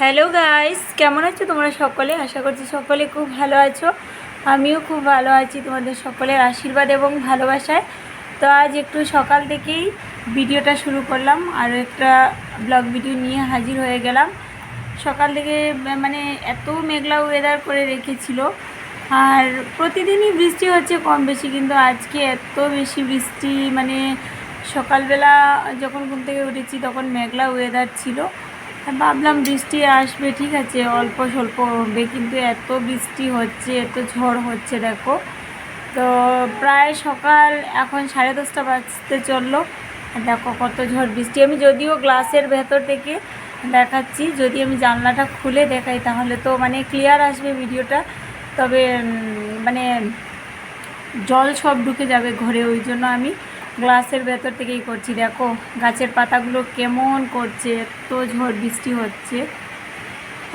Hello guys কেমন আছো তোমরা সকলে? আশা করছি সকলে খুব ভালো আছো। আমিও খুব ভালো আছি তোমাদের সকলের আশীর্বাদ এবং ভালোবাসায়। তো আজ একটু সকাল থেকেই ভিডিওটা শুরু করলাম, আর একটা ব্লগ ভিডিও নিয়ে হাজির হয়ে গেলাম। সকাল থেকে মানে এত মেঘলা ওয়েদার করে রেখেছিল। আর প্রতিদিনই বৃষ্টি হচ্ছে কম বেশি, কিন্তু আজকে এত বেশি বৃষ্টি মানে সকালবেলা যখন ঘুম থেকে উঠেছি তখন মেঘলা ওয়েদার ছিল। ভাবলাম বৃষ্টি আসবে, ঠিক আছে, অল্প স্বল্প হবে, কিন্তু এত বৃষ্টি হচ্ছে, এত ঝড় হচ্ছে, দেখো। তো প্রায় সকাল এখন সাড়ে দশটা বাজতে চলল। দেখো কত ঝড় বৃষ্টি। আমি যদিও গ্লাসের ভেতর থেকে দেখাচ্ছি, যদি আমি জানলাটা খুলে দেখাই তাহলে তো মানে ক্লিয়ার আসবে ভিডিওটা। তবে মানে জল সব ঢুকে যাবে ঘরে, ওই জন্য আমি গ্লাসের ভেতর থেকেই করছি। দেখো গাছের পাতাগুলো কেমন করছে এত ঝড় বৃষ্টি হচ্ছে।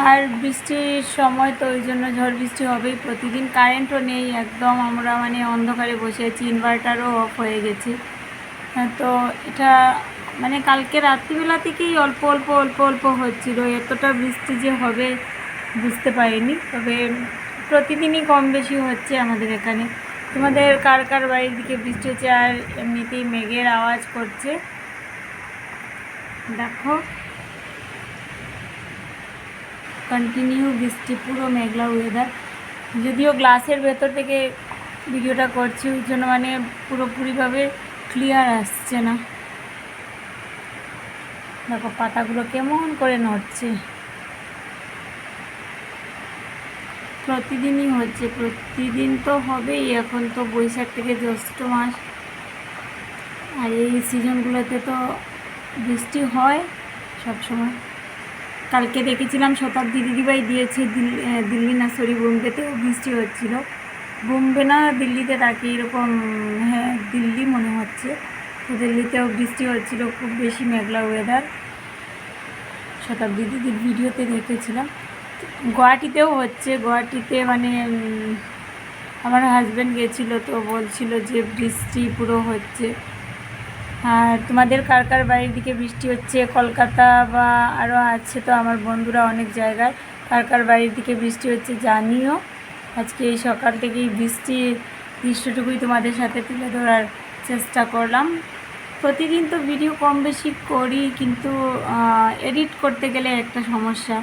আর বৃষ্টির সময় তো ওই জন্য ঝড় বৃষ্টি হবেই। প্রতিদিন কারেন্টও নেই একদম। আমরা মানে অন্ধকারে বসে আছি ইনভার্টারও অফ হয়ে গেছে। হ্যাঁ, তো এটা মানে কালকে রাত্রিবেলা থেকেই অল্প অল্প অল্প অল্প হচ্ছিল। এতটা বৃষ্টি যে হবে বুঝতে পারিনি। তবে প্রতিদিনই কম বেশি হচ্ছে আমাদের এখানে। তোমাদের কার কার বাড়ির দিকে বৃষ্টি হচ্ছে আর এমনিতেই মেঘের আওয়াজ করছে? দেখো। কন্টিনিউ বৃষ্টি, পুরো মেঘলা ওয়েদার যদিও গ্লাসের ভেতর থেকে ভিডিওটা করছি, ওই জন্য মানে পুরোপুরিভাবে ক্লিয়ার আসছে না। দেখো পাতাগুলো কেমন করে নড়ছে। প্রতিদিনই হচ্ছে, প্রতিদিন তো হবেই, এখন তো বৈশাখ থেকে জ্যৈষ্ঠ মাস। আর এই সিজনগুলোতে তো বৃষ্টি হয় সব সময় কালকে দেখেছিলাম শতাব্দী দিদিভাই দিয়েছে দিল্লি না সরি বোম্বেতেও বৃষ্টি হচ্ছিল। বোম্বে না, দিল্লিতে তাকে এরকম হ্যাঁ দিল্লি মনে হচ্ছে। তো দিল্লিতেও বৃষ্টি হচ্ছিল, খুব বেশি মেঘলা ওয়েদার শতাব্দী দিদির ভিডিওতে দেখেছিলাম। গুয়াহাটিতেও হচ্ছে, গুয়াহাটিতে মানে আমার হাজব্যান্ড গেছিল তো বলছিল যে বৃষ্টি পুরো হচ্ছে। আর তোমাদের কার কার বাড়ির দিকে বৃষ্টি হচ্ছে? কলকাতা বা আরও আছে তো আমার বন্ধুরা অনেক জায়গায়। কার কার বাড়ির দিকে বৃষ্টি হচ্ছে জানিও। আজকে এই সকাল থেকেই বৃষ্টির দৃশ্যটুকুই তোমাদের সাথে তুলে ধরার চেষ্টা করলাম। প্রতিদিন তো ভিডিও কম বেশি করি, কিন্তু এডিট করতে গেলে একটা সমস্যা।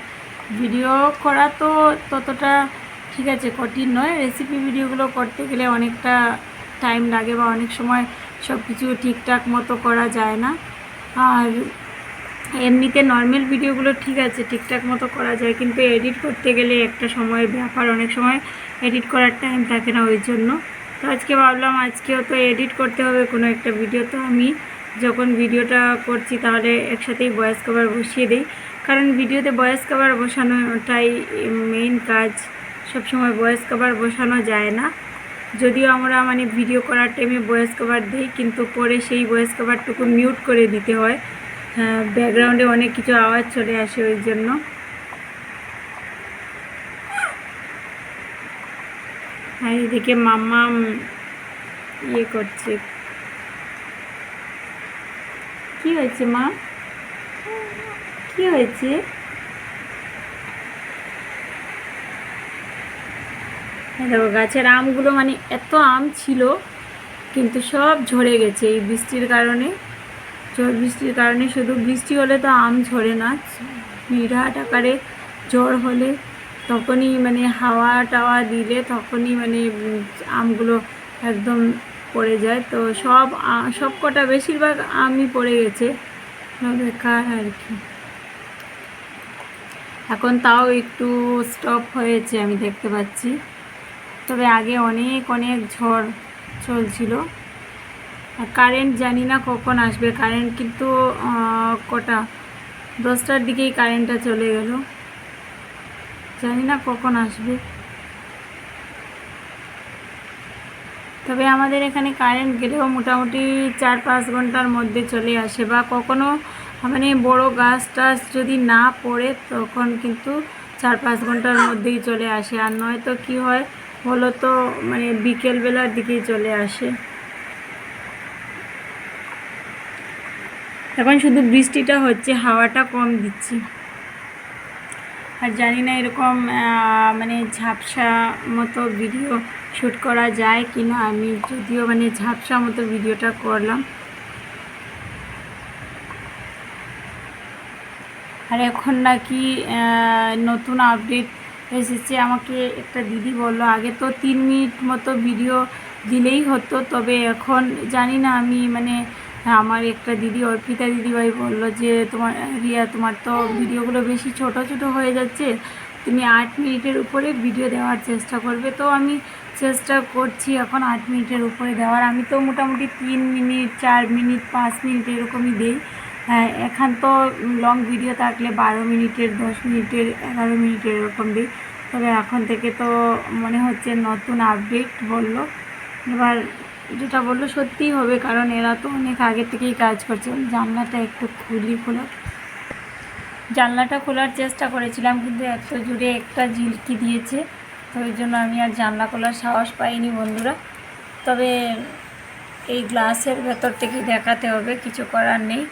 ভিডিও করা তো ততটা ঠিক আছে, কঠিন নয়। রেসিপি ভিডিওগুলো করতে গেলে অনেকটা টাইম লাগে বা অনেক সময় সব কিছু ঠিকঠাক মতো করা যায় না। আর এমনিতে নর্মাল ভিডিওগুলো ঠিক আছে, ঠিকঠাক মতো করা যায়, কিন্তু এডিট করতে গেলে একটা সময়ের ব্যাপার, অনেক সময় এডিট করার টাইম থাকে না ওই জন্য। তো আজকে ভাবলাম, আজকেও তো এডিট করতে হবে কোনো একটা ভিডিও তো আমি যখন ভিডিওটা করছি, তাহলে একসাথেই ভয়েস কভার বসিয়ে দিই। কারণ ভিডিওতে ভয়েস কভার বসানোটাই মেইন কাজ। সবসময় ভয়েস কভার বসানো যায় না। যদিও আমরা মানে ভিডিও করার টাইমে ভয়েস কভার দিই, কিন্তু পরে সেই ভয়েস কভারটুকু মিউট করে দিতে হয়। ব্যাকগ্রাউন্ডে অনেক কিছু আওয়াজ চলে আসে ওই জন্য। আর এদিকে মাম্মা ইয়ে করছে। কি হয়েছে মা? কি হয়েছে? দেখো, গাছের আমগুলো মানে এত আম ছিল, কিন্তু সব ঝরে গেছে এই বৃষ্টির কারণে। ঝড় বৃষ্টির কারণে শুধু বৃষ্টি হলে তো আম ঝরে না বিরাট আকারে ঝড় হলে তখনই মানে হাওয়া টাওয়া দিলে তখনই মানে আমগুলো একদম পড়ে যায়। তো সব সব কটা বেশিরভাগ আমই পড়ে গেছে। বেকার আর কি। এখন তাও একটু স্টপ হয়েছে, আমি দেখতে পাচ্ছি। তবে আগে অনেক অনেক ঝড় চলছিল। আর কারেন্ট জানি না কখন আসবে কারেন্ট কিন্তু কটা? দশটার দিকেই কারেন্টটা চলে গেল। জানি না কখন আসবে। তবে আমাদের এখানে কারেন্ট গেলেও মোটামুটি চার পাঁচ ঘণ্টার মধ্যে চলে আসে, বা কখনো মানে বড় গাছ টাছ যদি না পড়ে, তখন কিন্তু চার পাঁচ ঘণ্টার মধ্যেই চলে আসে। আর নয়তো কি হয়, হলো তো মানে বিকেলবেলার দিকেই চলে আসে। এখন শুধু বৃষ্টিটা হচ্ছে, হাওয়াটা কম দিচ্ছি। আর জানি না এরকম মানে ঝাপসা মতো ভিডিও শ্যুট করা যায় কি না আমি যদিও মানে ঝাপসা মতো ভিডিওটা করলাম। আর এখন নাকি নতুন আপডেট এসেছে। আমাকে একটা দিদি বলল, আগে তো তিন মিনিট মতো ভিডিও দিলেই হতো, তবে এখন জানি না, আমি মানে আমার একটা দিদি, অর্পিতা দিদিভাই বলল যে, তোমার, রিয়া, তোমার তো ভিডিওগুলো বেশি ছোট ছোট হয়ে যাচ্ছে। তুমি আট মিনিটের উপরে ভিডিও দেওয়ার চেষ্টা করবে। তো আমি চেষ্টা করছি এখন আট মিনিটের উপরে দেওয়ার। আমি তো মোটামুটি তিন মিনিট, চার মিনিট, পাঁচ মিনিট এরকমই দিই। হ্যাঁ এখন তো লং ভিডিও থাকলে বারো মিনিটের, দশ মিনিটের, এগারো মিনিটের এরকম দিই তবে এখন থেকে তো মনে হচ্ছে নতুন আপডেট বলল। এবার যেটা বলল সত্যিই হবে, কারণ এরা তো অনেক আগে থেকেই কাজ করছে। জানলাটা একটু খুলি খোলা। জানলাটা খোলার চেষ্টা করেছিলাম, কিন্তু এত জুড়ে একটা ঝিলকি দিয়েছে। তো ওই জন্য আমি আর জানলা খোলার সাহস পাইনি বন্ধুরা। তবে এই গ্লাসের ভেতর থেকে দেখাতে হবে, কিছু করার নেই।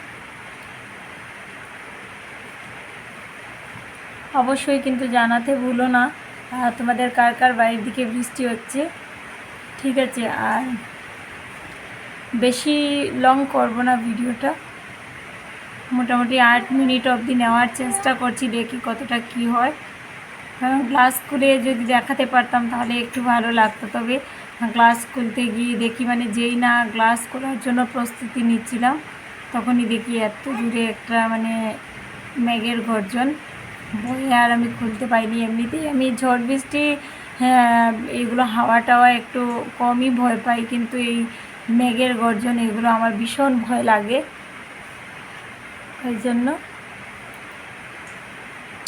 অবশ্যই কিন্তু জানাতে ভুলো না। তোমাদের কার কার বাড়ির দিকে বৃষ্টি হচ্ছে? ঠিক আছে, আর বেশি লং করব না ভিডিওটা। মোটামুটি আট মিনিট অবধি নেওয়ার চেষ্টা করছি, দেখি কতটা কি হয়। কারণ গ্লাস খুলে যদি দেখাতে পারতাম তাহলে একটু ভালো লাগতো। তবে গ্লাস খুলতে গিয়ে দেখি মানে যেই না গ্লাস খোলার জন্য প্রস্তুতি নিচ্ছিলাম, তখনই দেখি এত দূরে একটা মানে মেঘের গর্জন। বয়ে আর আমি খুলতে পাইনি এমনিতেই। আমি ঝড় বৃষ্টি হ্যাঁ, এগুলো হাওয়া টাওয়া একটু কমই ভয় পাই কিন্তু এই মেঘের গর্জন এগুলো আমার ভীষণ ভয় লাগে। ওই জন্য।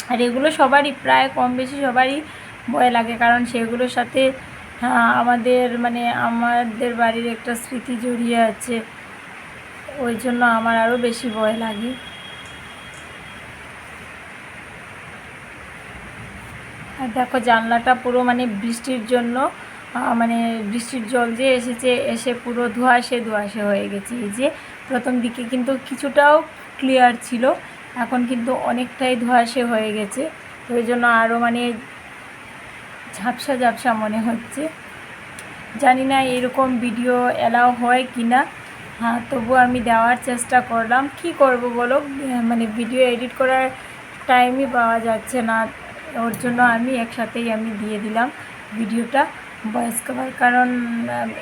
আর এগুলো সবারই প্রায় কম বেশি সবারই ভয় লাগে কারণ সেগুলোর সাথে আহ, আমাদের মানে আমাদের বাড়ির একটা স্মৃতি জড়িয়ে আছে। ওই জন্য আমার আরও বেশি ভয় লাগে। আর দেখো জানলাটা পুরো মানে বৃষ্টির জন্য মানে বৃষ্টির জল যে এসেছে, এসে পুরো ধোঁয়াশে ধোঁয়াশে হয়ে গেছে। এই যে প্রথম দিকে কিন্তু কিছুটাও ক্লিয়ার ছিল, এখন কিন্তু অনেকটাই ধোঁয়াশে হয়ে গেছে। ওই জন্য আরও মানে ঝাপসা ঝাপসা মনে হচ্ছে। জানি না এরকম ভিডিও এলাও হয় কি না হ্যাঁ তবু আমি দেওয়ার চেষ্টা করলাম। কি করব বলো? মানে ভিডিও এডিট করার টাইমই পাওয়া যাচ্ছে না। ওর জন্য আমি একসাথেই আমি দিয়ে দিলাম ভিডিওটা ভয়েস কভার কারণ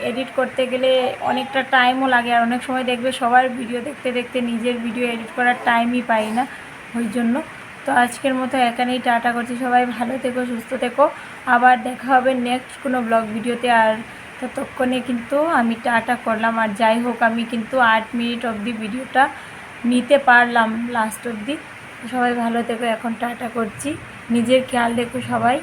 এডিট করতে গেলে অনেকটা টাইমও লাগে আর অনেক সময় দেখবে সবার ভিডিও দেখতে দেখতে নিজের ভিডিও এডিট করার টাইমই পাই না ওই জন্য। তো আজকের মতো এখানেই টাটা করছি। সবাই ভালো থেকো, সুস্থ থেকো। আবার দেখা হবে নেক্সট কোনো ব্লগ ভিডিওতে আর ততক্ষণে কিন্তু আমি টাটা করলাম। আর যাই হোক, আমি কিন্তু আট মিনিট অবধি ভিডিওটা নিতে পারলাম লাস্ট অবধি। সবাই ভালো থেকো। এখন টাটা করছি। নিজের খেয়াল দেখো সবাই।